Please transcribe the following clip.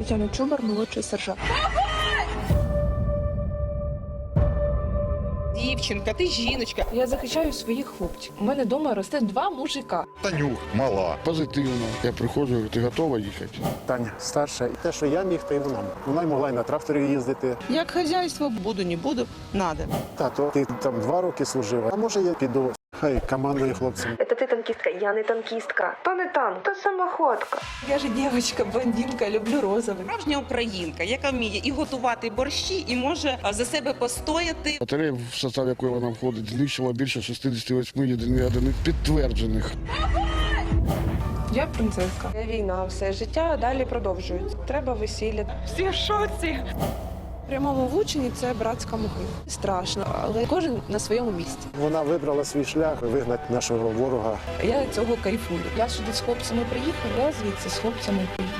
Тетяна Чубар, молодший сержант. Дівчинка, ти жіночка. Я захищаю своїх хлопців. У мене вдома росте два мужика. Танюх мала. Позитивно. Я приходжу, говорю, ти готова їхати? Таня старша. І те, що я міг, то й вона. Вона й могла й на тракторі їздити. Як хазяйство буду, не буду, надо. Тато, ти там два роки служив, а може я піду. Хай командує хлопцем. Это ти танкістка, я не танкістка. То не танк, то самоходка. Я ж дівчинка, блондинка, люблю розовий. Справжня українка, яка вміє і готувати борщі, і може за себе постояти. Батарея, в состав якої вона входить, знищила більше 68 єдиних одиниць підтверджених. Я принцеска. Я війна, все життя далі продовжується. Треба весілля. Всі в шоці. Прямому влученні це братська могила. Страшно, але кожен на своєму місці. Вона вибрала свій шлях вигнати нашого ворога. Я цього кайфую. Я сюди з хлопцями приїхав, я звідси з хлопцями поїду.